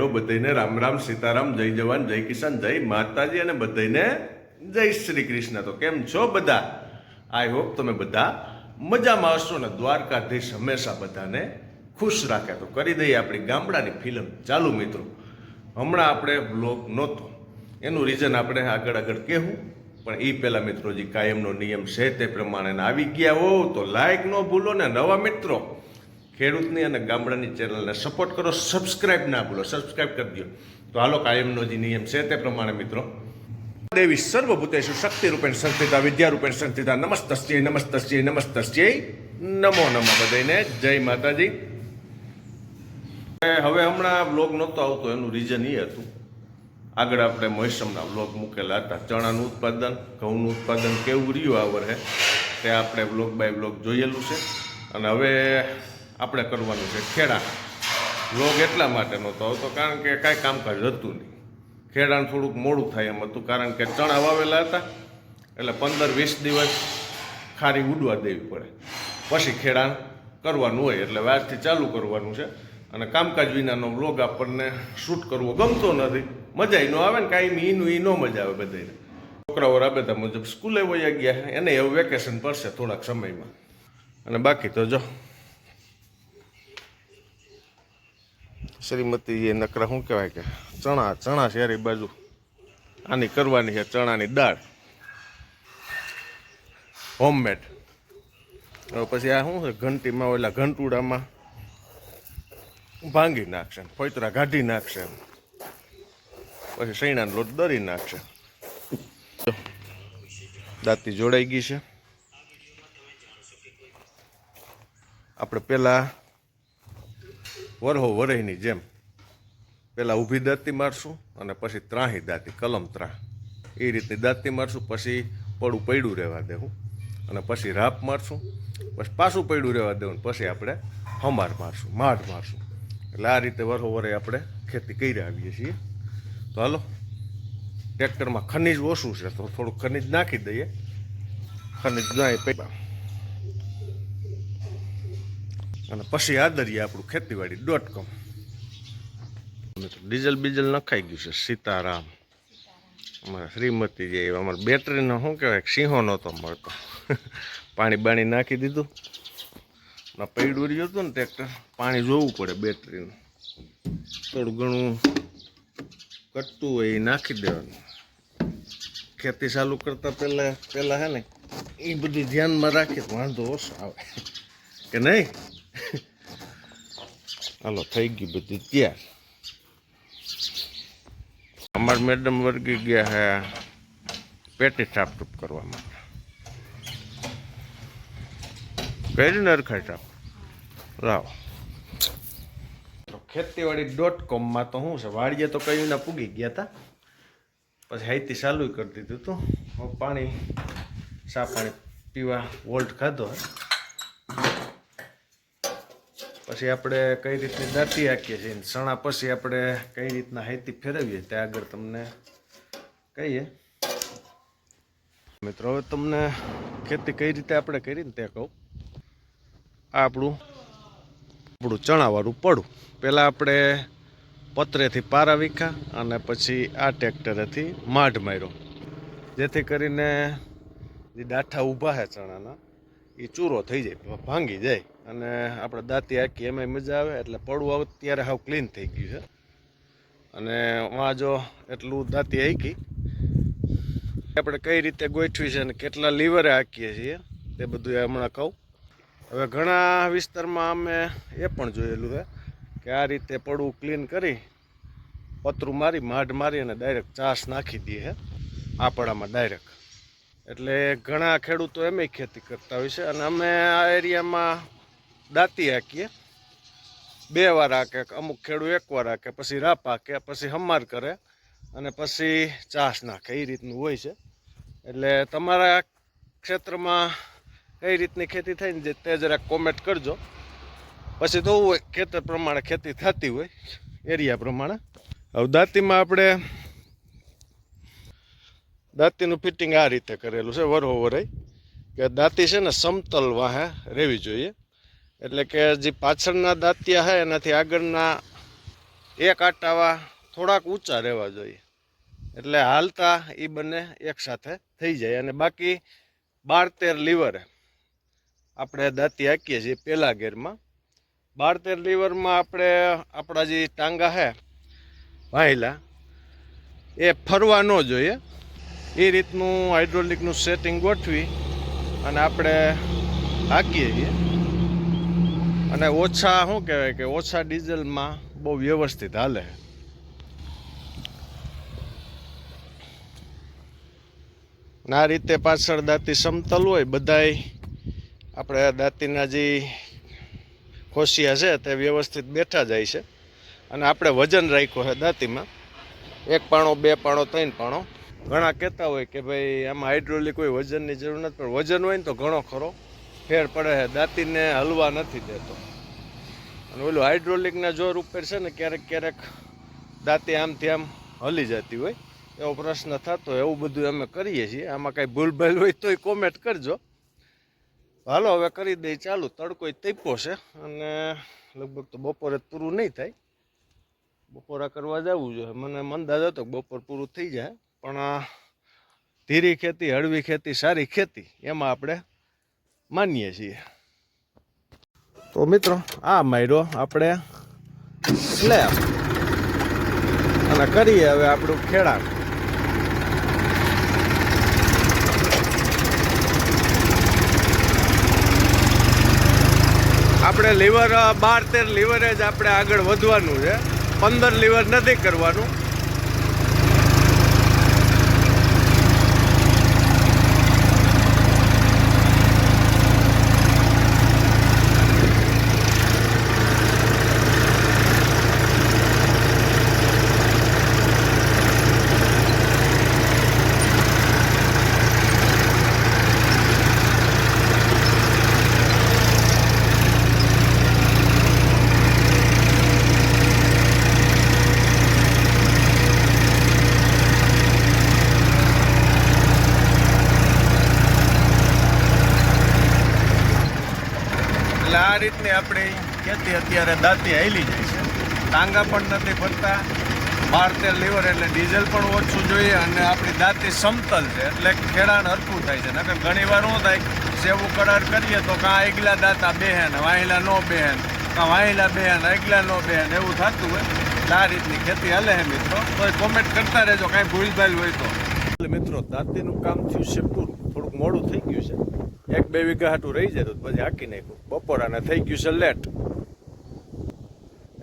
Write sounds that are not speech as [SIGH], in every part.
આયરો બધાને રામ રામ, સીતારામ, જય જવાન, જય કિસાન, જય માતાજી અને બધાને જય શ્રી કૃષ્ણ. તો કેમ છો બધા? આઈ હોપ તમે બધા મજામાં હશો ને દ્વારકાધીશ હંમેશા બધાને ખુશ રાખે. તો કરી દઈએ આપણી ગામડાની ફિલ્મ. ચાલુ મિત્રો, હમણાં આપણે બ્લોગ નહોતો. એનું રીઝન આપણે આગળ આગળ કહેવું. પણ એ પહેલાં મિત્રોજી કાયમનો નિયમ છે તે પ્રમાણે આવી ગયા હો, તો લાઈક ન ભૂલો ને નવા મિત્રો ખેડૂતની અને ગામડાની ચેનલને સપોર્ટ કરો સબસ્ક્રાઈબ ના ભૂલો સબસ્ક્રાઈબ કરી દો તો હાલો, કાયમનો જે નિયમ છે તે પ્રમાણે મિત્રો. દેવી સર્વભૂતેશુ શક્તિ રૂપેણ સંસ્થિતા, વિદ્યા રૂપેણ સંસ્થિતા, નમસ્તસ્ય નમસ્તસ્ય નમસ્તસ્ય, નમો નમો બધાને જય માતાજી. હવે હમણાં બ્લોગ નહોતો આવતો, એનું રીઝન એ હતું. આગળ આપણે મોસમના બ્લોગ મૂકેલા હતા. ચણાનું ઉત્પાદન, ઘઉંનું ઉત્પાદન કેવું રહ્યું આ વર્ષે, તે આપણે બ્લોગ બાય બ્લોગ જોયેલું છે. અને હવે આપણે કરવાનું છે ખેડા. લોગ એટલા માટે નહોતો આવતો કારણ કે કાંઈ કામકાજ હતું નહીં. ખેડાને થોડુંક મોડું થાય એમ હતું કારણ કે ચણા વાવેલા હતા. એટલે પંદર વીસ દિવસ ખારી ઉડવા દેવી પડે. પછી ખેડાણ કરવાનું હોય એટલે વ્યાજથી ચાલુ કરવાનું છે. અને કામકાજ વિનાનો વ્લોગ આપણને શૂટ કરવો ગમતો નથી. મજા ન આવે ને કાંઈ ઈનું ઈ ન મજા આવે બધાને છોકરાઓ રાબેતા મુજબ સ્કૂલે વયા ગયા. એને એવું વેકેશન પડશે થોડાક સમયમાં. અને બાકી તો જો. શ્રીમતી એ નકરા શું કહેવાય કે ચણા ચણા શેરી બાજુ. આની કરવાની છે ચણાની દાળ. હોમમેડ પછી આ શું છે? ઘંટીમાં ઓલા ઘંટુડામાં ભાંગી નાખશે ફોતરા કાઢી નાખશે. પછી સૈણાનો લોટ દરી નાખશે. દાંતી જોડાઈ ગઈ છે. આપણે પેલા વરહો વરહીની જેમ પહેલાં ઊભી દાંતી મારશું અને પછી ત્રાહી દાંતી, કલમ ત્રાહ. એ રીતની દાંતી મારશું, પછી પડું પડ્યું રહેવા દેવું અને પછી રાપ મારશું, પછી પાછું પડ્યું રહેવા દેવું પછી આપણે હમાર મારશું માઢ મારશું. એટલે આ રીતે વરહો વરે આપણે ખેતી કરી આવીએ છીએ. તો હાલો, ટ્રેક્ટરમાં ખનીજ ઓછું છે, તો થોડું ખનીજ નાખી દઈએ. ખનીજ નાખી પૈસા. અને પછી આદરીએ આપણું ખેતીવાડી ડોટ કોમ ડીઝલ બીજલ નખાઈ ગયું છે, સીતારામ. અમારા શ્રીમતી જે, અમારે બેટરીનો શું કહેવાય સિંહો નહોતો મળતો. પાણી બાણી નાખી દીધું. પૈડું રહ્યું હતું ને ટ્રેક્ટર પાણી જોવું પડે બેટરીનું. થોડું ઘણું કટતું હોય એ નાખી દેવાનું. ખેતી ચાલુ કરતાં પહેલાં પહેલાં હે ને, એ બધી ધ્યાનમાં રાખીએ વાંધો ઓછો આવે. કે નહીં? હાલો, થઈ ગયું બધું. તૈયાર અમારા મેડમ વર્ગી ગયા હે પેટી સાફ કરવા માટે. કઈ નરખાય સાફ. લાવો. ખેતીવાડી ડોટ કોમમાં તો શું છે? વાડીએ તો કઈ ના પૂગી ગયા હતા પછી હાઈતી ચાલુ કરી દીધું હતું પાણી સા પાણી પીવા, વોલ્ટ ખાધો હે. પછી આપણે કઈ રીતની દાંતી હાકીએ છીએ? સણા પછી આપણે કઈ રીતના હાઈથી ફેરવીએ તે આગળ તમને કહીએ. મિત્રો, હવે તમને ખેતી કઈ રીતે આપણે કરી ને તે કહું. આ આપણું આપણું ચણાવાળું પડું. પહેલાં આપણે પતરેથી પારા વીખા અને પછી આ ટ્રેક્ટરેથી માઢ માર્યો. જેથી કરીને જે ડાઠા ઊભા છે ચણાના એ ચૂરો થઈ જાય ભાંગી જાય. અને આપણે દાંતી આખી એમાંય મજા આવે, એટલે પડવું આવે ત્યારે હાવ ક્લીન થઈ ગયું છે. અને વાં જો એટલું દાંતી આખી આપણે કઈ રીતે ગોઠવી છે અને કેટલા લીવરે આંકીએ છીએ, તે બધું હમણાં કહું. હવે ઘણા વિસ્તારમાં અમે એ પણ જોયેલું છે કે આ રીતે પડવું ક્લીન કરી, પતરું મારી, માઢ મારી અને ડાયરેક્ટ ચાસ નાખી દઈએ આપણામાં ડાયરેક્ટ એટલે ઘણા ખેડૂતો એમ ખેતી કરતા હોય છે. અને અમે આ એરિયામાં દાંતી હાકીએ. બે વાર હાકે, અમુક ખેડૂત એક વાર હાકે, પછી રાપ હાકે, પછી હમાર કરે અને પછી ચાસ નાખે. એ રીતનું હોય છે. એટલે તમારા ક્ષેત્રમાં કઈ રીતની ખેતી થાય ને તે જરાક કોમેન્ટ કરજો. પછી તો હોય, ખેતર પ્રમાણે ખેતી થતી હોય, એરિયા પ્રમાણે. હવે દાંતીમાં આપણે દાંતીનું ફિટિંગ આ રીતે કરેલું છે, વરહો વરાઈ કે દાંતી છે ને સમતલ વાહે રહેવી જોઈએ. એટલે કે જે પાછળના દાંતિયા છે એનાથી આગળના એક આટાવા થોડાક ઊંચા રહેવા જોઈએ. એટલે હાલતા એ બંને એકસાથે થઈ જાય. અને બાકી બાર તેર લીવર આપણે દાંતી હાકીએ છીએ પહેલા ગેરમાં બાર તેર લીવરમાં આપણે આપણા જે ટાંગા છે વાહેલા એ ફરવા ન જોઈએ. એ રીતનું હાઇડ્રોલિકનું સેટિંગ ગોઠવી અને આપણે હાકીએ છીએ. અને ઓછા, શું કહેવાય કે ઓછા ડીઝલમાં બહુ વ્યવસ્થિત હાલે. આ રીતે પાછળ દાંતી સમતલ હોય, બધાય આપણે દાંતીના જે ખોસિયા છે, તે વ્યવસ્થિત બેઠા જાય છે. અને આપણે વજન રાખ્યું છે દાંતીમાં. એક પાણો, બે પાણો, ત્રણ પાણો. ઘણા કહેતા હોય કે ભાઈ આમાં હાઇડ્રોલિક કોઈ વજનની જરૂર નથી, પણ વજન હોય ને તો ઘણો ખરો. ફેર પડે છે. દાંતીને હલવા નથી દેતો. અને ઓલું હાઇડ્રોલિકના જોર ઉપર છે ને, ક્યારેક ક્યારેક દાંતી આમથી આમ હલી જતી હોય. એવો પ્રશ્ન થતો, એવું બધું અમે કરીએ છીએ. આમાં કાંઈ ભૂલભાલ હોય તોય કોમેન્ટ કરજો. હાલો, હવે કરી દઈ ચાલુ. તડકો તૈપો છે અને લગભગ તો બપોરે પૂરું નહીં થાય. બપોરા કરવા જવું જોઈએ મને મંદાજ હતો બપોર પૂરું થઈ જાય. પણ ધીરી ખેતી, હળવી ખેતી, સારી ખેતી એમાં આપણે માનીએ છીએ. તો મિત્રો, આ માર્યો આપણે સ્લેબ. અને કરીએ હવે આપણું ખેડાણ. આપણે લીવર, બાર તેર લીવરે જ આપણે આગળ વધવાનું છે. પંદર લીવર નથી કરવાનું. એટલે આ રીતની આપણી ખેતી અત્યારે દાંતી હાલી જાય છે. ટાંગા પણ નથી ફરતા. બાર તેર લીવર એટલે ડીઝલ પણ ઓછું જોઈએ અને આપણી દાંતી સમતલ છે. એટલે ખેડાણ હરખું થાય છે. નકર ઘણી વાર શું થાય, સેવું કરાર કરીએ તો કાં એકલા દાંતા બેહેન વાહિલા નો બેહેન, કાં વાહિલા બેહેન, આગલા નો બેહેન, એવું થતું હોય. આ રીતની ખેતી હાલે છે મિત્રો. તો કોમેન્ટ કરતા રહેજો, કાંઈ ભૂલભાઈ હોય તો. એટલે મિત્રો, દાંતીનું કામ થયું છે પૂરું. મોડું થઈ ગયું છે. એક બે વીઘા હાટું રહી જાય તો પછી હાકી નાખ્યું. બપોરાને થઈ ગયું છે લેટ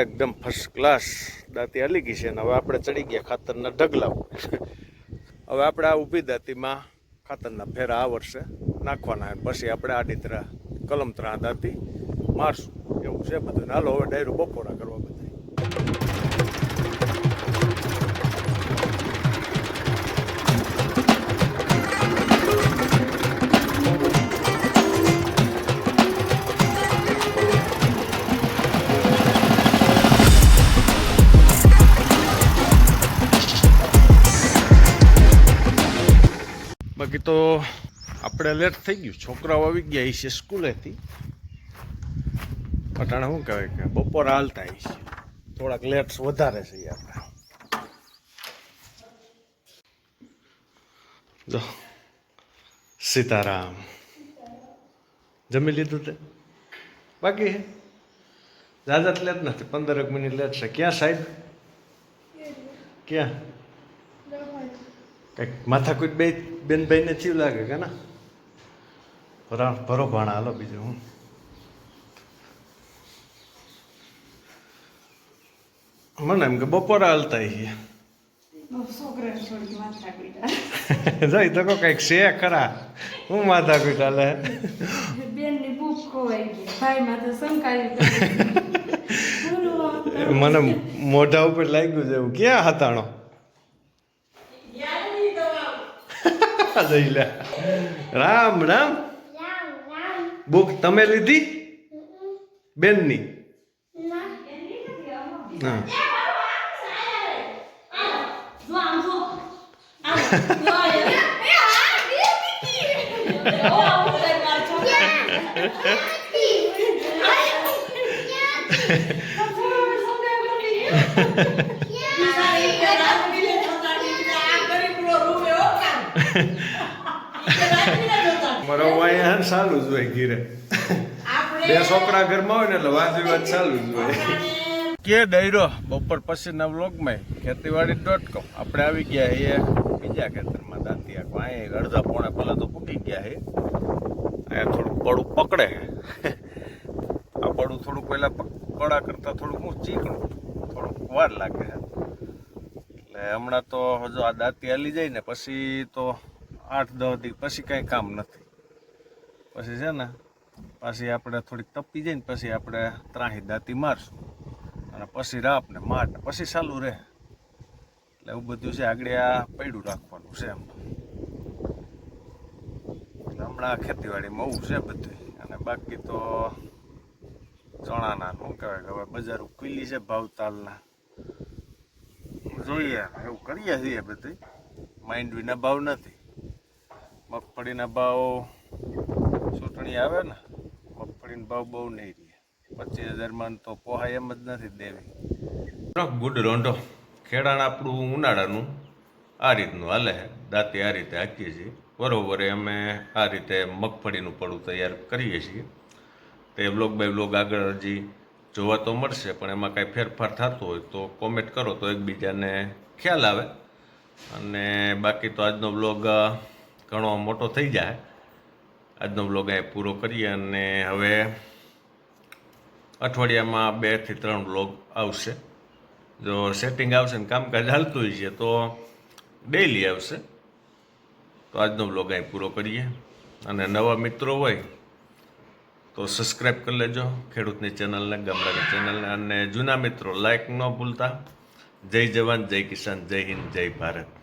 એકદમ ફર્સ્ટ ક્લાસ દાંતી હાલી ગઈ છે અને હવે આપણે ચડી ગયા ખાતરના ઢગલા હવે આપણે આ ઊભી દાંતીમાં ખાતરના ફેરા આ વર્ષે નાખવાના પછી આપણે આડી તરા કલમ ત્રા દાંતી મારશું. એવું છે બધું. હાલો, હવે ડાયરું બપોરા કરવા બાકી તો આપણે લેટ થઈ ગયું. છોકરાઓ આવી ગયા છે સ્કૂલેથી. પટાણા શું કહેવાય કે બપોર હાલતા છે થોડાક લેટ્સ વધારે છે આપણે જો. સીતારામ. જમી લીધું તે? બાકી જાજા લેટ નથી. પંદરક મિનિટ લેટ છે. ક્યાં સાહેબ? ક્યાં? કંઈક માથાકૂટ બે બેનભાઈને ચીવ લાગે કે ના? ભરા ભરો ભાણા હાલો બીજું હું. મને એમ કે બપોરે હાલતા છીએ માથા પીટા જોઈ તો કંઈક છે ખરા. હું હાલે? તો સંકારી કરી. [LAUGHS] મને મોઢા ઉપર લાગ્યું છે એવું. ક્યાં હતાણો? જઈ લે રામ રામ બુક તમે લીધી બેનની હા જો આમ જો આમ જો ઓ આવું કરે મારા છોકરા બિચારી કે રાજવીને જોતા હતી કે આ ગરીબનો રૂમ એવો કામ. ઈ કે રાજવીને જોતા અહીંયા ચાલુ જ હોય ઘીરે. બે છોકરા ઘરમાં હોય ને એટલે વાંચી વાત ચાલુ જ હોય. કે ડાયરો? બપોર પછીના વ્લોગમાં ખેતીવાડી ડોટ કોમ આપણે આવી ગયા એ બીજા ખેતરમાં દાંતી આખો અહીંયા અડધા પોણા પહેલાં તો પૂકી ગયા છે અહીંયા થોડુંક પડું પકડે. આ પડું થોડુંક પહેલાં પકડા કરતાં થોડુંક હું ચીકણું. થોડુંક વાર લાગે એટલે હમણાં તો હજુ આ દાંતી હાલી જાય ને પછી તો આઠ દસ દી પછી કાંઈ કામ નથી. પછી છે ને, પછી આપણે થોડીક તપી જાય ને પછી આપણે ત્રાહી દાંતી મારશું. અને પછી રાપ ને માટ પછી ચાલુ રહે. એટલે એવું બધું છે, આગળ આ પૈડું રાખવાનું છે એમ. એટલે હમણાં ખેતીવાડીમાં આવું છે બધું અને બાકી તો ચણાના, શું કહેવાય હવે બજાર ખુલ્લી છે ભાવતાલના. જોઈએ એવું કરીએ છીએ બધું માંડવીના ભાવ નથી. મગફળીના ભાવ ચૂંટણી આવે ને, મગફળીનો ભાવ બહુ નહીં રહે. પચીસ હજારમાં તો પોહાય એમ જ નથી દેવી. ગુડ રોંઢો. ખેડાણ આપણું ઉનાળાનું આ રીતનું હાલે દાંતી આ રીતે હાકીએ છીએ. બરોબર અમે આ રીતે મગફળીનું પડું તૈયાર કરીએ છીએ. તે બ્લોગ બાય બ્લોગ આગળ હજી જોવા તો મળશે, પણ એમાં કાંઈ ફેરફાર થતો હોય તો કોમેન્ટ કરો તો એકબીજાને ખ્યાલ આવે. અને બાકી તો આજનો બ્લોગ ઘણો મોટો થઈ જાય. આજનો બ્લોગ અહીં પૂરો કરીએ અને હવે અઠવાડિયામાં બેથી ત્રણ બ્લોગ આવશે. જો સેટિંગ આવશે ને કામકાજ હાલતું છે, તો ડેઈલી આવશે. તો આજનો બ્લોગ અહીં પૂરો કરીએ. અને નવા મિત્રો હોય, તો સબસ્ક્રાઈબ કરી લેજો ખેડૂતની ચેનલને ગામડાની ચેનલને અને જૂના મિત્રો લાઈક ન ભૂલતા. જય જવાન, જય કિસાન, જય હિન્દ, જય ભારત.